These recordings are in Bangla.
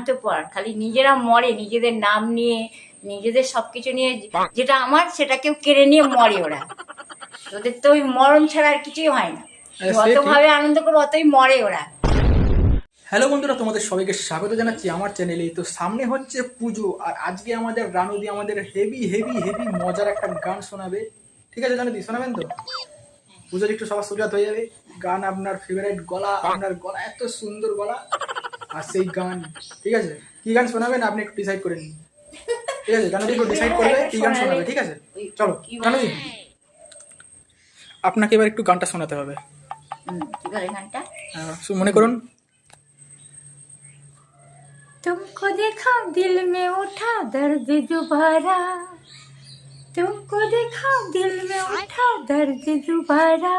স্বার্থপর খালি নিজেরা মরে নিজেদের নাম নিয়ে নিজেদের সবকিছু নিয়ে যেটা আমার সেটা কেউ কেড়ে নিয়ে মরে ওরা। ওদের তো ওই মরণ ছাড়া আর কিছুই হয় না। হ্যাঁ, সে যত ঠিক। ভাবে আনন্দ করব অতই মরে ওরা। হ্যালো বন্ধুরা তোমাদের সবাইকে স্বাগত জানাচ্ছি আমার চ্যানেলে তো সামনে হচ্ছে পুজো আর আজকে আমাদের রানুদি আমাদের হেভি হেভি হেভি মজার একটা গান শোনাবে। ঠিক আছে জানুদি শোনাবেন তো? পুজোর একটু সবার সুজাত হয়ে যাবে। গান আপনার ফেভারিট গলা আপনার গলা এত সুন্দর গলা। আর সেই গান ঠিক আছে কি গান শোনাবেন আপনি একটু ডিসাইড করে নিন ঠিক আছে জানুদি একটু ডিসাইড করবে কি গান শোনাবে ঠিক আছে চলো জানুদি আপনাকে এবার একটু গানটা শোনাতে হবে হুম, কি বলে গানটা আহ, মনে করুন तुमको देखा दिल में उठा दर्द दोबारा तुमको देखा दिल में उठा दर्द दोबारा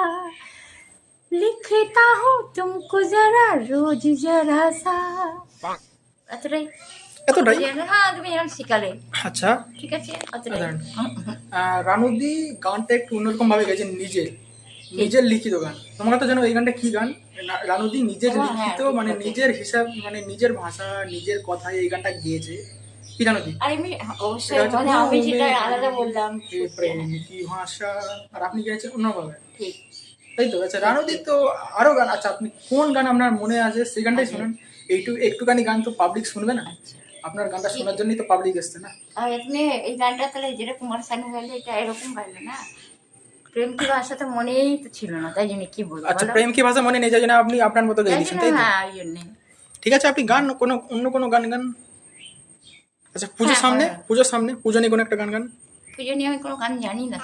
लिखता हूँ तुमको जरा रोज जरा सा। রানুদি গানটা একটু লিখিত গান তোমরা তো এই গানটা কি গান রানুদি নিজের লিখিত মানে নিজের হিসাব মানে নিজের ভাষা নিজের কথায় এই গানটা গেয়েছে কি কি ভাষা আর আপনি অন্যভাবে তাই তো? আচ্ছা রানুদি তো আরও গান আচ্ছা আপনি কোন গান আপনার মনে আছে? সেই গানটাই আচ্ছা। শুনুন। এইটু একটুখানি গান তো পাবলিক শুনবে না? আচ্ছা। আপনার গানটা শোনার জন্যই তো পাবলিক এসছে না? আর তুমি এই গানটা তাহলে যেটা কুমার গাইলে এটা এরকম গাইলে না? প্রেম কি ভাষা তো মনেই তো ছিল না তাই জন্য কি বলব? আচ্ছা প্রেম কি ভাষা মনে নেই যাই জন্য আপনি আপনার মতো গাই দিয়েছেন তাই তো? হ্যাঁ ঠিক আছে আপনি গান কোনো অন্য কোনো গান গান? আচ্ছা পুজোর হ্যাঁ, সামনে। পুজোর সামনে পুজো নিয়ে কোনো একটা গান গান? পুজো নিয়ে আমি কোনো গান জানি না।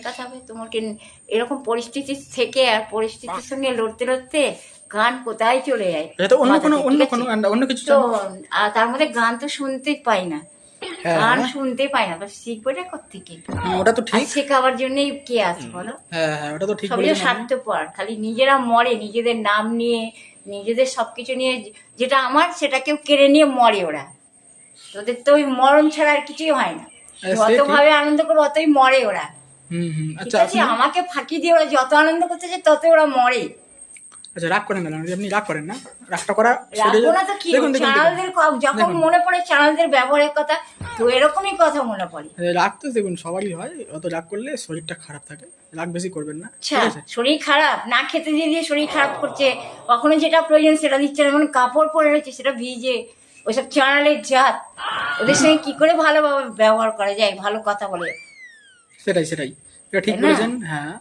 কথা হবে তোমাকে এরকম পরিস্থিতি থেকে আর পরিস্থিতির সঙ্গে লড়তে লড়তে গান কোথায় চলে যায়? এটা অন্য কোনো অন্য কোনো অন্য কিছু তো তার মধ্যে গান তো শুনতে পাই না। হ্যাঁ, গান। শুনতে পাই না তো শিখবোটা কোথেকে ওটা তো ঠিক। শেখাবার জন্যই কে আছে বলো? হ্যাঁ হ্যাঁ ওটা তো ঠিক সবই। স্বার্থপর খালি নিজেরা মরে নিজেদের নাম নিয়ে নিজেদের সবকিছু নিয়ে যেটা আমার সেটা কেউ কেড়ে নিয়ে মরে ওরা। তোদের তো ওই মরণ ছাড়া আর কিছুই হয় না। হ্যাঁ, সে যত ঠিক। ভাবে আনন্দ করব অতই মরে ওরা। আচ্ছা আমাকে ফাঁকি দিয়ে ওরা যত আনন্দ তত ওরা মরে। আচ্ছা রাগ করেন না আপনি রাগ করেন না। রাগটা করা। না তো কি। চ্যানেলদের যখন মনে পড়ে চ্যানেলদের ব্যবহারের কথা তো এরকমই কথা মনে পড়ে। রাগ তো দেখুন সবারই হয়। অত রাগ করলে শরীরটা খারাপ থাকে। রাগ বেশি করবেন না। আচ্ছা শরীর খারাপ না খেতে দিয়ে দিয়ে শরীর খারাপ করছে কখনো যেটা প্রয়োজন সেটা দিচ্ছে না মানে কাপড় পরে রয়েছে সেটা ভিজে ওইসব চ্যানেলের জাত। ওদের সঙ্গে কি করে ভালোভাবে ব্যবহার করা যায় ভালো কথা বলে। সেটাই সেটাই। এটা ঠিক বলেছেন হ্যাঁ।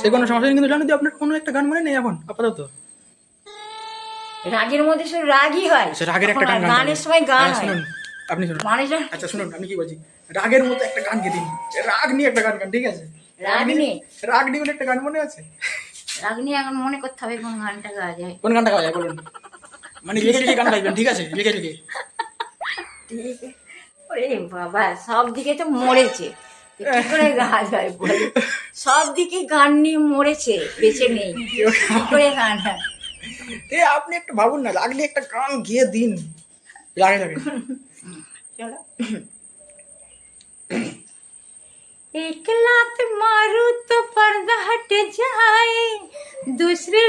সে কোনো সমস্যা নেই কিন্তু জানুদি আপনার কোনো একটা গান মনে নেই এখন আপাতত। রাগের মধ্যে শুধু রাগই হয়। আচ্ছা রাগের একটা গান গান গানের সময় গান হ্যাঁ, শুনুন আপনি শুনুন। মানুষজন আচ্ছা শুনুন আমি কি বলছি? রাগের মতো একটা গান গে দিন রাগ নিয়ে একটা গান গান ঠিক আছে? রাগ নিয়ে? রাগ নিয়ে একটা গান মনে আছে? রাগ নিয়ে এখন মনে করতে হবে কোন গানটা গাওয়া যায়। কোন গানটা গাওয়া যায় বলুন। মানে লিখে লিখে গান গাইবেন ঠিক আছে? লিখে লিখে। ওরে বাবা সব দিকে তো মরেছে। কি করে গান হয় বল সব দিকে গান নিয়ে মরেছে বেঁচে নেই কি করে গান হয় এ আপনি একটা ভাবুন না রাগ নিয়ে একটা গান গিয়ে দিন লাগে লাগে चलो एक लात मारू तो पर्दा हट जाए दूसरी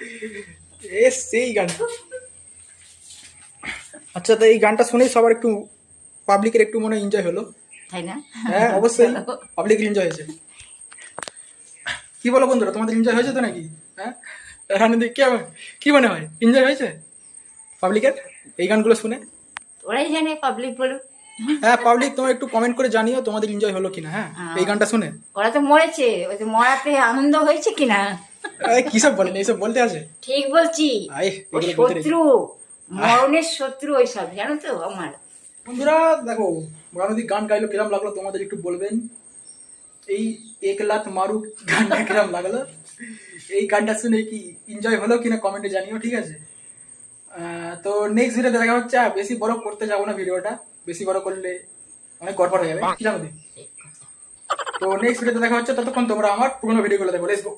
এ সেই গান আচ্ছা তো এই গানটা শুনেই সবার একটু পাবলিকের একটু মনে এনজয় হলো। তাই না? হ্যাঁ অবশ্যই। পাবলিকের এনজয় হয়েছে। কি বলো বন্ধুরা তোমাদের এনজয় হয়েছে তো নাকি? হ্যাঁ? রানীদি কি কি মনে হয়? এনজয় হয়েছে? পাবলিকের এই গানগুলো শুনে? ওরাই জানে পাবলিক বলুক। হ্যাঁ পাবলিক তোমরা একটু কমেন্ট করে জানিও তোমাদের এনজয় হলো কিনা হ্যাঁ? এই গানটা শুনে। ওরা তো মরেছে ওই তো মরাতে আনন্দ হয়েছে কিনা? আরে বলেন এইসব বলতে আছে ঠিক বলছি। শত্রু মরণের শত্রু ওইসব জানো তো আমার। বন্ধুরা দেখো গান গাইলো কিরম লাগল তোমাদের একটু বলবেন? এই এক লাত মারু গানটা কিরম লাগল? এই গানটা শুনে কি এনজয় হলো কিনা কমেন্টে জানিও ঠিক আছে? তো নেক্সট ভিডিওতে দেখা হচ্ছে বেশি বড় করতে যাব না ভিডিওটা বেশি বড় করলে অনেক গড়বড় হয়ে যাবে কি জানো তো নেক্সট ভিডিওতে দেখা হচ্ছে ততক্ষণ তোমরা আমার পুরোনো ভিডিওগুলো দেখো লেটস গো